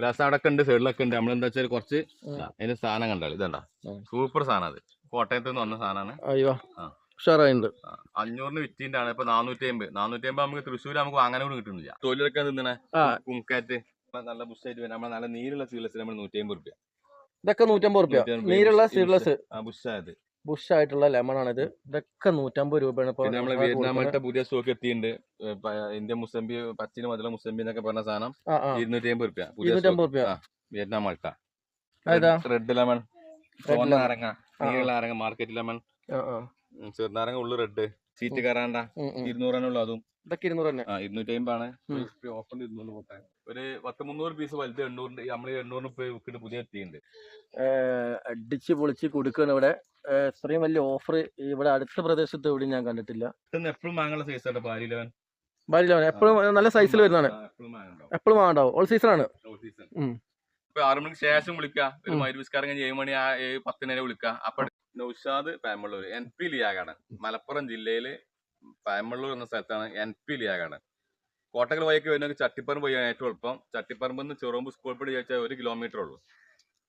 Glass അവിടെ ഉണ്ട് സൈഡിലൊക്കെ ഉണ്ട്. നമ്മളെന്താ വെച്ചാൽ കുറച്ച്. അതിന്റെ സാധനം കണ്ടാളി ഇതണ്ട? സൂപ്പർ സാധനം അത്. കോട്ടയത്ത് നിന്ന് വന്ന സാധനമാണ്. അയ്യോ. ഉഷാറായിട്ടുണ്ട്. അഞ്ഞൂറിന് വിറ്റിന്റെ ആണ് ഇപ്പൊ നാനൂറ്റി അമ്പത് നാനൂറ്റി അമ്പത് നമുക്ക് തൃശ്ശൂർ നമുക്ക് അങ്ങനെ കൂടി കിട്ടുന്നില്ല. തൊഴിലൊക്കെ നിന്നണേ കുങ്കാറ്റ് നല്ല ബുഷായിട്ട് വരും. നമ്മളെ നല്ല നീരുള്ള സീലസ് നമ്മൾ നൂറ്റി അമ്പത് റുപ്യ. ഇതൊക്കെ നൂറ്റമ്പത് റുപ്യ. നീരുള്ള സീലസ് ആ ബുഷായത് ബുഷ് ആയിട്ടുള്ള ലെമൺ ആണ് ഇത് ഇതൊക്കെ നൂറ്റമ്പത് രൂപയാണ് ഇപ്പൊ നമ്മളെ വിയറ്റ്നാമിലത്തെ പുതിയ സ്റ്റോക്ക് എത്തിയിട്ടുണ്ട്. ഇന്ത്യ മുസംബി പച്ചിന് മുതല മുസംബി എന്നൊക്കെ പറഞ്ഞ സാധനം. ഇരുന്നൂറ്റി അമ്പത് റുപ്യ ഇരുന്നൂറ്റമ്പത് റുപ്യ. വിയറ്റ്നാം മൾട്ട. റെഡ് ലെമൺ നാരങ്ങ നാരങ്ങ മാർക്കറ്റ് ലെമൺ. ചെറുനാരങ്ങ ഉള്ളു റെഡ്. സീറ്റ് കയറാണ്ട ഇരുന്നൂറ് തന്നെ ഇരുന്നൂറാനുള്ള അതും. ഇതൊക്കെ ഇരുന്നൂറ് തന്നെ. ഇരുന്നൂറ്റി അമ്പതാണ് ഉം. ഓഫർ ഇരുന്നൂറ് പൊട്ടാൻ ഒരു പത്ത് മുന്നൂറ് പീസ് വലുത് എണ്ണൂറിന്റെ നമ്മൾ എണ്ണൂറിന് പുതിയ എത്തിയിട്ടുണ്ട്. അടിച്ച് പൊളിച്ച് കൊടുക്കുകയാണ് ഇവിടെ. ഇത്രയും വലിയ ഓഫർ ഇവിടെ അടുത്ത പ്രദേശത്ത് എവിടെയും ഞാൻ കണ്ടിട്ടില്ല. എപ്പോഴും എപ്പോഴും നല്ല സൈസിൽ വരുന്നതാണ്. എപ്പോഴും വാങ്ങണ്ടാവും ഓൾ സീസൺ ആണ്. ഇപ്പൊ ആറു മണിക്ക് ശേഷം വിളിക്കാം. ഒരു ഏഴ് മണി ഏഴ് പത്തിനെ വിളിക്കാം. അപ്പൊ നൗഷാദ് പാമ്പള്ളൂർ എൻ പി ലിയാഗാണ്. മലപ്പുറം ജില്ലയിൽ പാമ്പള്ളൂർ എന്ന സ്ഥലത്താണ് എൻ പി ലിയാഗാണ്. കോട്ടക്കൽ വഴിക്ക് വരുന്ന ചട്ടിപ്പറമ്പ് പോയി ഏറ്റവും എളുപ്പം. ചട്ടിപ്പറമ്പ് നിന്ന് ചെറുമ്പ് സ്കൂൾ പടി ചോദിച്ചാൽ ഒരു കിലോമീറ്റർ ഉള്ളൂ.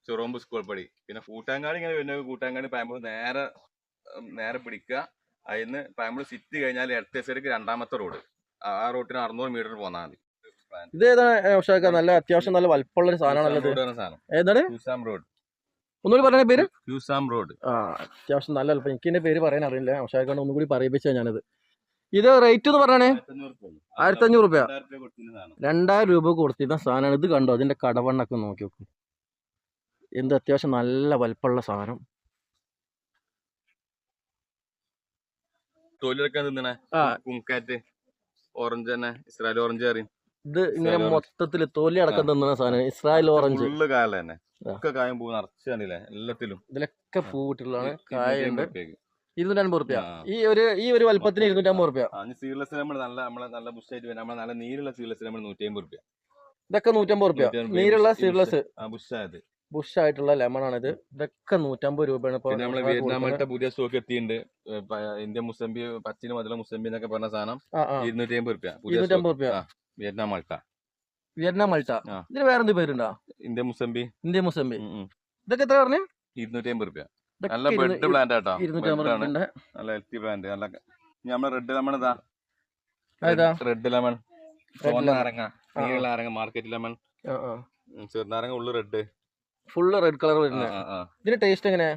ചെറുമ്പ് സ്കൂൾ പടി. പിന്നെ കൂട്ടാങ്കാട് ഇങ്ങനെ വരുന്ന കൂട്ടാങ്കാട് പാമ്പൂർ നേരെ നേരെ പിടിക്കുക. അതിന്ന് പാമ്പൂർ സിറ്റി കഴിഞ്ഞാൽ ഇടത്തെ സൈഡിക്ക് രണ്ടാമത്തെ റോഡ് ആ റോട്ടിന് അറുന്നൂറ് മീറ്റർ പോന്നാൽ മതി. ഇത് ഏതാണ് ഉഷാക്ക? നല്ല അത്യാവശ്യം നല്ല വലിപ്പമുള്ള ഒരു സാധനമാണല്ലോ ഇത്. റോഡ് ഏതാണ്? ഒന്നുകൂടി പറഞ്ഞ പേര്? ക്യൂസാം റോഡ് ആ അത്യാവശ്യം നല്ല വലിപ്പം. എനിക്ക് പേര് പറയാൻ അറിയില്ല. ഉഷാക്കൊണ്ട് ഒന്നും കൂടി പറയിപ്പിച്ചാ ഞാനത്. ഇത് റേറ്റ് എന്ന് പറഞ്ഞേ ആയിരത്തി അഞ്ഞൂറ് രൂപ രണ്ടായിരം രൂപ കൊടുത്തിരുന്ന സാധനമാണ് ഇത് കണ്ടോ? അതിന്റെ കടവണ്ണൊക്കെ നോക്കി നോക്കും. എന്ത് അത്യാവശ്യം നല്ല വലിപ്പമുള്ള സാധനം. തൊഴിലൊക്കെ നിന്നണേ കുങ്കാറ്റ് ഓറഞ്ച് തന്നെ ഇസ്രായേൽ ഓറഞ്ച് കറി ഇത് ഇങ്ങനെ മൊത്തത്തിൽ തൊലി അടക്കം തിന്നുന്ന സാധനം ഇസ്രായേൽ ഓറഞ്ച് ഫുള്ള് കായല തന്നെ. ആ. ഒക്കെ കായം പൂ നിറച്ച് കണ്ടില്ലേ? എല്ലാത്തിലും. ഇതിലൊക്കെ പൂവിട്ടുള്ളതാണ് കായ കായുണ്ട്. ഇരുന്നൂറ്റമ്പത് റുപ്യ. ഈ ഒരു ഈ ഒരു വലിപ്പത്തിന് ഇരുന്നൂറ്റമ്പത് റുപ്യ. സീരിയസ് നമ്മൾ നല്ല നമ്മളെ നല്ല ബുഷായിട്ട് വരും. നമ്മളെ നല്ല നീരുള്ള സീരിയസ് നമ്മൾ നൂറ്റി അമ്പത് റുപ്യ. ഇതൊക്കെ നൂറ്റമ്പത് റുപ്യ. നീരുള്ള സീഡ്ലെസ് ബുഷായത്. ബുഷ് ആയിട്ടുള്ള ലെമൺ ആണ് ഇത് ഇതൊക്കെ നൂറ്റമ്പത് രൂപയാണ് ഇപ്പൊ നമ്മളെ വിയറ്റ്നാമിലത്തെ പുതിയ സ്റ്റോക്ക് എത്തിയിട്ടുണ്ട്. ഇന്ത്യ മുസ്ലിം മുസംബി പച്ചിന് മുതല മുസംബി എന്നൊക്കെ പറഞ്ഞ സാധനം. ഇരുന്നൂറ്റി അമ്പത് റുപ്യ. ഇരുന്നൂറ്റമ്പത് റുപ്യ. Vietnam Malta. Vietnam Malta. ഇതിന് വേറെ എന്ത് പേരുണ്ടോ? ഇന്ത്യ മുസംബി ഇന്ത്യ മുസംബി ഉം. ഇതൊക്കെ എത്ര പറഞ്ഞു? ഇരുന്നൂറ്റി അമ്പത് റുപ്യ നല്ല ബെഡ് പ്ലാന്റ് ആട്ടോ. നല്ല ഹെൽത്തി പ്ലാന്റ് നല്ല നമ്മൾ റെഡ് ലെമൺ ഇതാ. Red lemon. നാരങ്ങ. നീല നാരങ്ങ മാർക്കറ്റ് ലെമൺ ചെറുനാരങ്ങ ഉള്ളു റെഡ് ഫുള്ള് റെഡ് കളർ വരുന്നത് ഇതിന്റെ ടേസ്റ്റ് എങ്ങനെ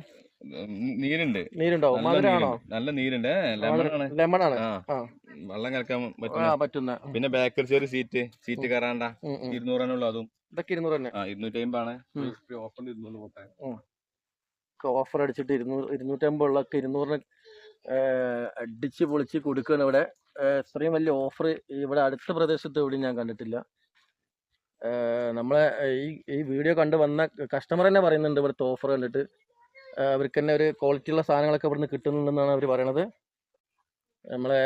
നീരുണ്ട്. നീരുണ്ടാവും? മധുരമാണോ നല്ല നീരുണ്ട്. ലെമൺ ആണ്. ലെമൺ ആണ്. ആ. ആ. വെള്ളം കലക്കാൻ പറ്റുന്ന. പറ്റുന്ന. പിന്നെ ബേക്കറി ചെറിയ സീറ്റ് സീറ്റ് കയറാണ്ട. ഇരുന്നൂറ് ഉം. ഇരുന്നൂറാനുള്ള അതും. ഇതൊക്കെ ഇരുന്നൂറ് തന്നെ. ആ ഇരുന്നൂറ്റി അമ്പതാണ് ഓഫർ ഇരുന്നൂറ് ഓഫർ അടിച്ചിട്ട് ഇരുന്നൂറ് ഇരുന്നൂറ്റമ്പത് ഉള്ളൊക്കെ ഇരുന്നൂറിന് അടിച്ച് പൊളിച്ച് കൊടുക്കുകയാണ് ഇവിടെ. ഇത്രയും വലിയ ഓഫർ ഇവിടെ അടുത്ത പ്രദേശത്ത് എവിടെയും ഞാൻ കണ്ടിട്ടില്ല. നമ്മളെ ഈ ഈ വീഡിയോ കണ്ട് വന്ന കസ്റ്റമർ തന്നെ പറയുന്നുണ്ട് ഇവിടുത്തെ ഓഫർ കണ്ടിട്ട്. അവർക്ക് തന്നെ ഒരു ക്വാളിറ്റി ഉള്ള സാധനങ്ങളൊക്കെ ഇവിടുന്ന് കിട്ടുന്നുണ്ടെന്നാണ് അവർ പറയണത്. നമ്മളെ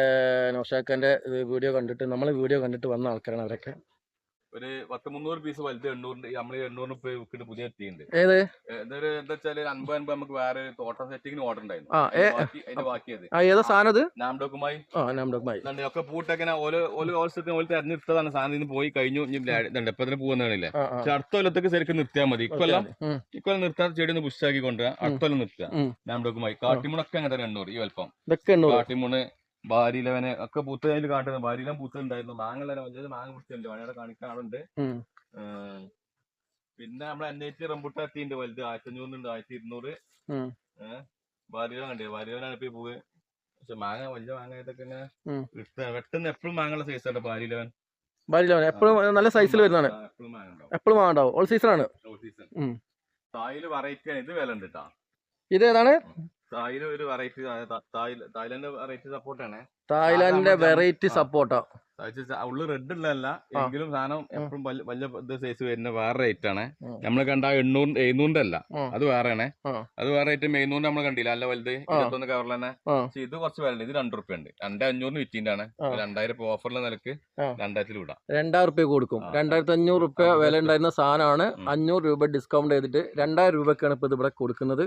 നൗഷാഖാന്റെ വീഡിയോ കണ്ടിട്ട് നമ്മളെ വീഡിയോ കണ്ടിട്ട് വന്ന ആൾക്കാരാണ് അവരൊക്കെ. ഒരു പത്ത് മുന്നൂറ് പീസ് വലുത് എണ്ണൂറിന്റെ നമ്മൾ എണ്ണൂറ് രൂപ വിൽക്കിട്ട് പുതിയ എത്തിയിട്ടുണ്ട്. ഏത്? ഇതൊരു എന്താ വെച്ചാൽ അൻപത് അൻപത് നമുക്ക് വേറെ തോട്ടം സെറ്റിങ്ങിന് ഓർഡർ ഉണ്ടായിരുന്നു. അതിന്റെ ബാക്കിയത്. ഏതാ സാധനം നാംഡോക്കുമായി. ഒക്കെ പൂട്ടൊക്കെ ഓരോ ഓൾസത്തിന് ഓൽ തെരഞ്ഞെടുത്തതാണ്. സാധനം പോയി കഴിഞ്ഞു ഇതുണ്ട് ഇപ്പൊ തന്നെ പോകുന്നതാണില്ലേ പക്ഷെ അടുത്ത കൊല്ലത്തേക്ക് ശരിക്കും നിർത്തിയാൽ മതി. ഇക്കൊല്ലം ഇക്കൊല്ലം നിർത്താത്ത ചെടി ഒന്ന് പുഷ്ടാക്കി കൊണ്ടുവരാം. അടുത്ത കൊല്ലം നിർത്തുക. നാംഡോക്കുമായി. കാട്ടിമുണൊക്കെ അങ്ങനെ തന്നെ എണ്ണൂറ് ഈ വലുപ്പം. കാട്ടിമുണ് ബാരിലവന് ഒക്കെ പൂത്തതിൽ കാട്ടുന്നത് ബാരിയിലും പൂത്തുണ്ടായിരുന്നു മാങ്ങ വലിയത് മാങ്ങ പൂത്തില്ല മണിയുടെ കാണിക്കാറുണ്ട്. പിന്നെ നമ്മളെ അന്വേഷിച്ച് റംബുട്ട എത്തിയിട്ടുണ്ട് വലുത്. ആയിരത്തി അഞ്ഞൂറിനുണ്ട് ആയിരത്തി ഇരുന്നൂറ് ഉം. ബാരിയില കണ്ടേ. ബാരിയിലാണ് ഇപ്പൊ പൂവ്. പക്ഷെ മാങ്ങ വലിയ മാങ്ങ ഇതൊക്കെ ഇങ്ങനെ പെട്ടെന്ന് എപ്പോഴും മാങ്ങുള്ള ഉണ്ട് ബാരിയിലവൻ ബാലിലോൺ എപ്പോഴും നല്ല സൈസിൽ വരുന്നതാണ്. എപ്പോഴും മാങ്ങ ഉണ്ടാവും. ഓൾ സീസൺ ആണ്. തായിൽ വെറൈറ്റി ആണ്. ഇത് വില ഉണ്ട് കേട്ടോ ഇത് ഏതാണ്? തായിൽ ഒരു വെറൈറ്റി തായ്ലൻഡ് വെറൈറ്റി സപ്പോർട്ടാണ് തായ്ലാന്റിന്റെ വെറൈറ്റി. സപ്പോർട്ടാ ഉള്ളു റെഡ് ഉള്ളതല്ല. എങ്കിലും സാധനം എപ്പോഴും വലിയ സൈസ് വരുന്ന വേറെ റേറ്റ് ആണ്. നമ്മൾ നമ്മൾ കണ്ട എണ്ണൂറ് എഴുന്നൂറിന്റെ അല്ല. അത് വേറെയാണ്. അത് വേറെ റേറ്റ് എഴുന്നൂറിന് നമ്മൾ കണ്ടില്ല? അല്ല വലുത്. ഇരുപത്തൊന്ന് കവറിൽ തന്നെ. പക്ഷെ ഇത് കുറച്ച് വില ഇത് രണ്ടു റുപ്യ ഉണ്ട്. രണ്ടേ അഞ്ഞൂറിന് വിറ്റിന്റെ ആണ്. രണ്ടായിരം രണ്ടായിരം ഓഫറിലെ നിലയ്ക്ക്. രണ്ടായിരത്തിൽ വിടാം. രണ്ടായിരം റുപ്യ കൊടുക്കും. രണ്ടായിരത്തി അഞ്ഞൂറ് റുപ്യ വില ഉണ്ടായിരുന്ന സാധനമാണ് അഞ്ഞൂറ് രൂപ ഡിസ്കൗണ്ട് ചെയ്തിട്ട് രണ്ടായിരം രൂപക്കാണ് ഇപ്പൊ ഇത് ഇവിടെ കൊടുക്കുന്നത്.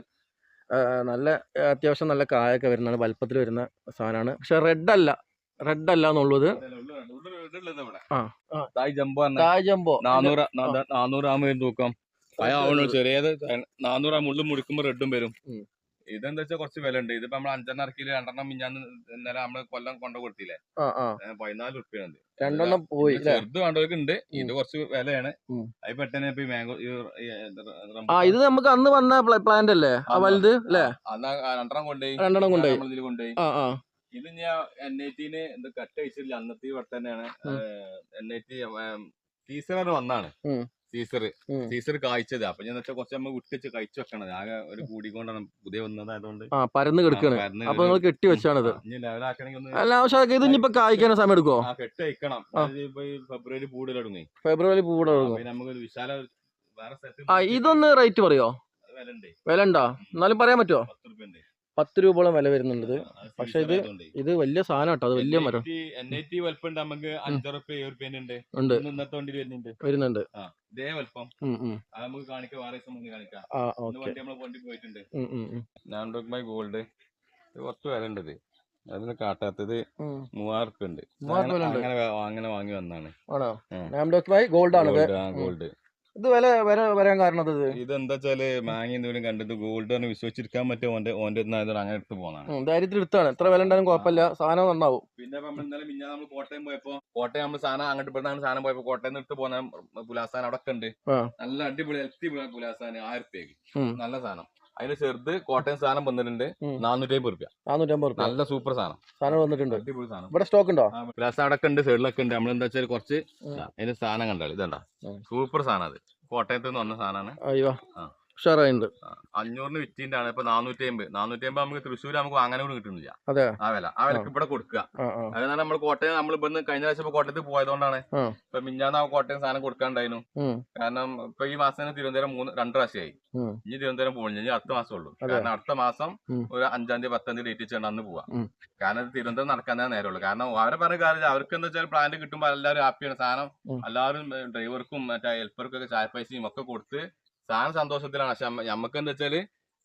നല്ല അത്യാവശ്യം നല്ല കായൊക്കെ വരുന്നതാണ്. വലുപ്പത്തിൽ വരുന്ന സാധനമാണ്. പക്ഷെ റെഡ് അല്ല. റെഡ് അല്ല എന്നുള്ളത്. തായ് ജംബോ നാനൂറ് ആകുമ്പോ വരും തൂക്കം. ചെറിയത് നാനൂറ് ആകുമ്പോൾ ഉള്ളിൽ മുടിക്കുമ്പോൾ റെഡും വരും. ഇതെന്താ വെച്ചാൽ കുറച്ച് വില ഉണ്ട് ഇതിപ്പോ നമ്മൾ അഞ്ചെണ്ണം ഇറക്കിയില്ല രണ്ടെണ്ണം മിഞ്ഞാന്ന് ഇന്നലെ നമ്മൾ കൊല്ലം കൊണ്ട കൊടുത്തില്ലേ? ആ ആ. ഏ, പതിനാല് റുപ്യാണ് രണ്ടെണ്ണം പോയി? ചെറുത് വേണ്ടവർക്ക് ഉണ്ട് ഇത്. കുറച്ച് വിലയാണ്. അത് പെട്ടെന്ന് ഇപ്പൊ മാംഗോ ആ ഇത് നമുക്ക് അന്ന് വന്ന പ്ലാന്റ് അല്ലേ? ആ വലുത് അല്ലേ? രണ്ടെണ്ണം കൊണ്ടുപോയി. രണ്ടെണ്ണം കൊണ്ടുപോയി. നമ്മളിതിൽ കൊണ്ടുപോയി. ആ ആ. ഇത് ഞാൻ എൻ ഐ ടിന് ഇത് കട്ട് അയച്ചില്ല അന്നത്തെ ഇവിടെ തന്നെയാണ്. എൻ ഐ ടി സീസർ വന്നാണ്. സീസർ സീസർ കായ്ച്ചത്. അപ്പൊ ഞാൻ വെച്ചാൽ കുറച്ച് നമ്മൾ വിട്ടിച്ച് കഴിച്ചു വെക്കണത്. ആകെ ഒരു കൂടിക്കൊണ്ടാണ് പുതിയ വന്നതായതുകൊണ്ട്. ആ പരന്ന് കിടക്കാണ്. അപ്പൊ നിങ്ങൾ കെട്ടി വെച്ചാണത്. അല്ല ആവശ്യമൊക്കെ ഇത് ഇനിയിപ്പോ കായ്ക്കാൻ സമയം എടുക്കോ കെട്ട് ഈ ഫെബ്രുവരി പൂടലടങ്ങി ഫെബ്രുവരി പൂവിടെ നമുക്ക് വിശാല ആ ഇതൊന്ന് റേറ്റ് പറയോ? വില ഉണ്ടോ എന്നാലും പറയാൻ പറ്റുമോ പത്ത് രൂപയോളം വില വരുന്നുണ്ട്. പക്ഷെ ഇത് ഇത് വലിയ സാധനം കേട്ടോ അത് വലിയ മരം. നമുക്ക് അഞ്ച് റുപ്യ ഏഴ് റുപ്യ ഉണ്ട്. ഇന്നത്തെ വരുന്നുണ്ട്. വരുന്നുണ്ട്. ഇതേ വലുപ്പം. നമുക്ക് കാണിക്കാം വേറെ പോയിട്ടുണ്ട്. ബൈ ഗോൾഡ് ഇത് കുറച്ച് വില ഉണ്ട് ഇത്. അതിന് കാട്ടാത്തത് മൂവായിരം ഉണ്ട്. അങ്ങനെ വാങ്ങി വന്നാണ് ഗോൾഡ് ആണ് ഗോൾഡ് ഇത് വില വില വരാൻ കാരണം ഇത് ഇത്? എന്താ വെച്ചാൽ മാങ്ങി എന്തെങ്കിലും കണ്ടിട്ട് ഗോൾഡ് ആണ് വിശ്വസിച്ചിരിക്കാൻ പറ്റും ഓന്റെ ഓന്റെ അങ്ങനെ എടുത്ത് പോന്നാണ്. ദാരിദ്ര്യം എടുത്താണ്. എത്ര വില ഉണ്ടാലും കുഴപ്പമില്ല. സാധനം നന്നാവും. പിന്നെ നമ്മൾ ഇന്നലെ മിഞ്ഞാ നമ്മൾ കോട്ടയം പോയപ്പോ കോട്ടയം നമ്മൾ സാധനം അങ്ങോട്ട് ഇവിടുന്നാണ് സാധനം പോയപ്പോ കോട്ടയം എടുത്ത് പോന്ന പുലാസാൻ അവിടെ ഒക്കെ ഉണ്ട് നല്ല അടിപൊളി ഹെൽത്തി പുലാസാൻ ആയിരം റുപ്യക്ക് ഉം. നല്ല സാധനം. അതിന് ചെറുത് കോട്ടയം സാധനം വന്നിട്ടുണ്ട്. നാനൂറ്റി അമ്പത് റുപ്യ. നാനൂറ്റമ്പത് റുപ്യ. നല്ല സൂപ്പർ സാധനം. സാധനം വന്നിട്ടുണ്ട്. അടിപൊളി സാധനം. ഇവിടെ സ്റ്റോക്ക് ഉണ്ടോ? ഗ്ലാസ് അടക്കം ഉണ്ട് സൈഡിലൊക്കെ ഉണ്ട്. നമ്മളെന്താ വെച്ചാൽ കുറച്ച്. അതിന്റെ സാധനം കണ്ടാളി ഇതണ്ട? സൂപ്പർ സാധനം അത്. കോട്ടയത്ത് നിന്ന് വന്ന സാധനമാണ്. അയ്യോ. ഉഷാറായിട്ടുണ്ട് അഞ്ഞൂറിന് വിറ്റിന്റെ ആണ് ഇപ്പൊ നാനൂറ്റി അമ്പത് നാനൂറ്റി അമ്പത് നമുക്ക് തൃശ്ശൂർ നമുക്ക് വാങ്ങാനും കൂടി കിട്ടുന്നില്ല. അതെ. ആ വില. ആ വിലക്ക് ഇവിടെ കൊടുക്കുക അതെന്നാ നമ്മൾ അതാണ് നമ്മൾ കോട്ടയം നമ്മൾ ഇവിടുന്ന് കഴിഞ്ഞ പ്രാവശ്യം ഇപ്പൊ കോട്ടയത്ത് പോയതുകൊണ്ടാണ്. ഇപ്പൊ മിഞ്ഞാന്ന് കോട്ടയം സാധനം കൊടുക്കാണ്ടായിരുന്നു കാരണം ഇപ്പൊ ഈ മാസം തന്നെ തിരുവനന്തപുരം മൂന്ന് രണ്ട് പ്രാവശ്യമായി. ഇനി തിരുവനന്തപുരം പോകുന്നു ഇനി അടുത്ത മാസം ഉള്ളൂ. കാരണം അടുത്ത മാസം. ഒരു അഞ്ചാം തീയതി പത്താം തീയതി ഡേറ്റ് വെച്ചാൽ അന്ന് പോവാം. കാരണം തിരുവനന്തപുരം നടക്കാൻ തന്നെ നേരമുള്ളൂ. കാരണം അവരെ പറഞ്ഞ കാര്യം അവർക്ക് എന്താ വെച്ചാൽ പ്ലാന്റ് കിട്ടുമ്പോൾ എല്ലാവരും ഹാപ്പിയാണ് സാധനം എല്ലാവരും ഡ്രൈവർക്കും മറ്റേ ഹെൽപ്പർക്കും ഒക്കെ ചായ പൈസയും ഒക്കെ കൊടുത്ത് സാധനം സന്തോഷത്തിലാണ് പക്ഷെ നമുക്ക് എന്താ വെച്ചാൽ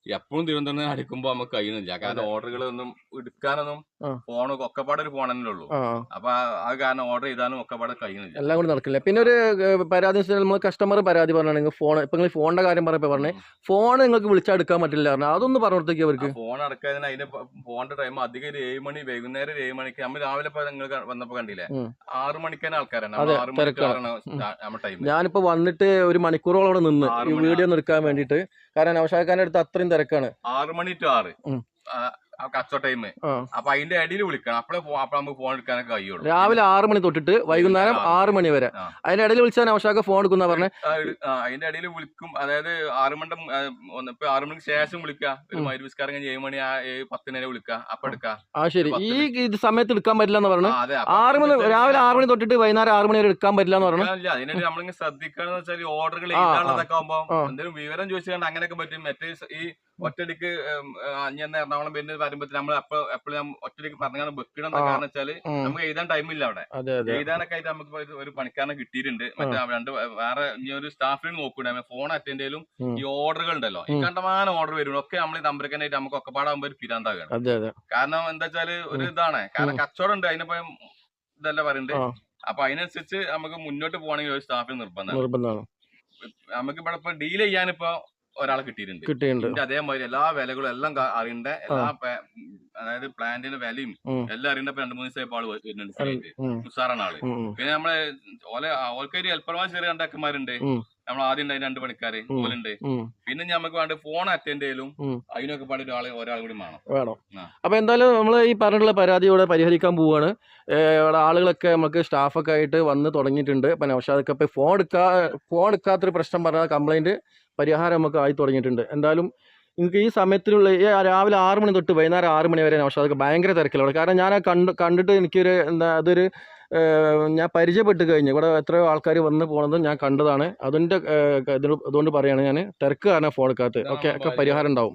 എപ്പോഴും തിരുവനന്തപുരം അടിക്കുമ്പോ നമുക്ക് കഴിയുന്നില്ല കാരണം ഓർഡറുകളൊന്നും എടുക്കാനൊന്നും. ഫോൺ ഒക്കെപ്പാടെ ഒരു ഫോൺ തന്നെ ഉള്ളൂ. അപ്പൊ ആ- കാരണം ഓർഡർ ചെയ്താലും ഒക്കെപ്പാടെ കഴിയുന്നില്ല. എല്ലാം കൂടി നടക്കില്ല. പിന്നെ ഒരു പരാതി നമ്മൾ നമ്മൾ കസ്റ്റമർ പരാതി പറഞ്ഞാണെങ്കിൽ ഫോൺ ഇപ്പൊ നിങ്ങൾ ഫോണിന്റെ കാര്യം പറഞ്ഞപ്പോ പറഞ്ഞേ. ഫോൺ നിങ്ങൾക്ക് വിളിച്ചെടുക്കാൻ പറ്റില്ല പറഞ്ഞു. അതൊന്ന് പറഞ്ഞോടത്തേക്ക് അവർക്ക്. ഫോൺ അടക്കാതിന് അതിന്റെ ഫോണിന്റെ ടൈം അധികം ഒരു ഏഴ് മണി വൈകുന്നേരം ഒരു ഏഴ് മണിക്ക്. നമ്മൾ രാവിലെ നിങ്ങൾ വന്നപ്പോ കണ്ടില്ലേ? ആറു മണിക്കാൻ മണിക്കാണ് ആൾക്കാരാണ് ഞാനിപ്പോ വന്നിട്ട് ഒരു മണിക്കൂറോളം അവിടെ നിന്ന്. വീഡിയോ ഒന്ന് എടുക്കാൻ വേണ്ടിട്ട് കാരണം നൗഷാഖാന്റെ അടുത്ത് അത്രയും തിരക്കാണ്. ആറ് മണി ടു ആറ്. കച്ചോ ടൈം അപ്പൊ അതിന്റെ ഇടയിൽ വിളിക്കണം. അപ്പോഴേ അപ്പൊ നമുക്ക് ഫോൺ എടുക്കാനൊക്കെ കഴിയുള്ളൂ. രാവിലെ ആറ് മണി തൊട്ടിട്ട് വൈകുന്നേരം ആറ് മണി വരെ. അതിന്റെ ഇടയിൽ വിളിച്ചാൽ നൗഷാഖ് ഫോൺ എടുക്കുന്ന പറഞ്ഞു. അതിന്റെ ഇടയിൽ വിളിക്കും. അതായത് ആറ് മണി ഇപ്പൊ ആറ് മണിക്ക് ശേഷം വിളിക്കാം. ഒരു. മൈരുവിസ്കാരം കഴിഞ്ഞ് ഏഴ് മണി പത്തിന് വരെ വിളിക്കുക അപ്പൊ എടുക്കാം. ആ ശരി. ഈ ഇത് സമയത്ത് എടുക്കാൻ പറ്റില്ല എന്ന് പറഞ്ഞു ആറ് മണി രാവിലെ ആറു മണി തൊട്ടിട്ട് വൈകുന്നേരം ആറ് മണി വരെ എടുക്കാൻ പറ്റില്ല എന്ന് പറഞ്ഞു അതിനായിട്ട് നമ്മളിങ്ങനെ ശ്രദ്ധിക്കണം വെച്ചാൽ ഓർഡറുകൾ. എഴുതാനുള്ളതൊക്കെ എന്തെങ്കിലും വിവരം ചോദിച്ചുകൊണ്ട് അങ്ങനെയൊക്കെ പറ്റും. മറ്റേ ഈ ഒറ്റടിക്ക് അഞ്ഞെന്ന് എറണാകുളം പിന്നെ വരുമ്പോ നമ്മൾ അപ്പൊ എപ്പോഴും ഒറ്റടിക്ക് പറഞ്ഞാണ് വെക്കണം. കാരണം വെച്ചാൽ. നമുക്ക് എഴുതാൻ ടൈമില്ല അവിടെ. അതെ അതെ. എഴുതാനൊക്കെ ആയിട്ട് നമുക്ക് ഒരു- പണിക്കാരനെ കിട്ടിയിട്ടുണ്ട്. മറ്റേ രണ്ട് വേറെ ഇനി ഒരു സ്റ്റാഫിന് നോക്കൂടെ. ഫോൺ അറ്റൻഡ് ചെയ്യലും. ഈ ഓർഡറുകൾ ഉണ്ടല്ലോ. ഈ. കണ്ടമാനം ഓർഡർ വരും. ഒക്കെ നമ്മൾ ഈ നമ്പറിക്കാനായിട്ട് നമുക്ക് ഒക്കെ പാടാകുമ്പോ ഒരു പിരാന്താകാണ് കാരണം എന്താ വെച്ചാൽ ഒരു ഇതാണ്. കാരണം കച്ചവടം ഉണ്ട്. അതിനിപ്പോ ഇതല്ല പറയുന്നത്. അപ്പൊ അതിനനുസരിച്ച് നമുക്ക് മുന്നോട്ട് പോകണമെങ്കിൽ ഒരു സ്റ്റാഫിന് നിർബന്ധമാണ്. നമുക്ക് ഇവിടെ ഇപ്പൊ ഡീൽ ചെയ്യാനിപ്പോ ഒരാളെ കിട്ടിയിട്ടുണ്ട് കിട്ടിയിട്ടുണ്ട് ഇതിന്റെ അതേമാതിരി എല്ലാ വിലകളും എല്ലാം കാ- അറിയണ്ട എല്ലാ പ- അതായത് പ്ലാന്റിന്റെ വിലയും ഉം. എല്ലാം അറിയണ്ട രണ്ടു മൂന്ന് ദിവസമായി ആൾ വരുന്നുണ്ട് സ്ഥലത്ത് ഉം, ആൾ ഉം, ഉം. പിന്നെ നമ്മളെ ഓലെ ഓൾക്കൊരു ഹെൽപ്പർമാർ ചെറിയ രണ്ടാക്കന്മാരുണ്ട് ഉം. നമ്മൾ ആദ്യം ഉണ്ടായി രണ്ട് പണിക്കാര് ഉം. ഓലുണ്ട് ഉം, പിന്നെ നമുക്ക് വേണ്ട ഫോൺ അറ്റൻഡ് ചെയ്യലും ഉം. അതിനൊക്കെ പാടി ഒരാൾ ഒരാൾ കൂടി വേണം വേണം ആ. അപ്പൊ എന്തായാലും നമ്മൾ ഈ പറഞ്ഞിട്ടുള്ള പരാതി ഇവിടെ പരിഹരിക്കാൻ പോവാണ് ഏഹ് ഇവിടെ ആളുകളൊക്കെ നമുക്ക് സ്റ്റാഫൊക്കെ ആയിട്ട് വന്ന് തുടങ്ങിയിട്ടുണ്ട് പക്ഷെ അതൊക്കെ ഇപ്പൊ ഫോൺ എടുക്കാ ഫോൺ എടുക്കാത്തൊരു പ്രശ്നം പറഞ്ഞ കംപ്ലൈന്റ് പരിഹാരം നമുക്ക് ആയി തുടങ്ങിയിട്ടുണ്ട്. എന്തായാലും നിങ്ങൾക്ക് ഈ സമയത്തിലുള്ള ഈ രാവിലെ ആറ് മണി തൊട്ട് വൈകുന്നേരം ആറ് മണി വരെ അതൊക്കെ ഭയങ്കര തിരക്കിലാണ്. കാരണം ഞാൻ കണ്ട് കണ്ടിട്ട് എനിക്കൊരു എന്താ അതൊരു ഞാൻ പരിചയപ്പെട്ട് കഴിഞ്ഞു. ഇവിടെ എത്രയോ ആൾക്കാർ വന്ന് പോണത് ഞാൻ കണ്ടതാണ്. അതിന്റെ അതുകൊണ്ട് പറയാണ് ഞാൻ തിരക്ക് കാരണം ഫോൺ എടുക്കാത്തത് ഓക്കെ ഒക്കെ പരിഹാരം ഉണ്ടാവും.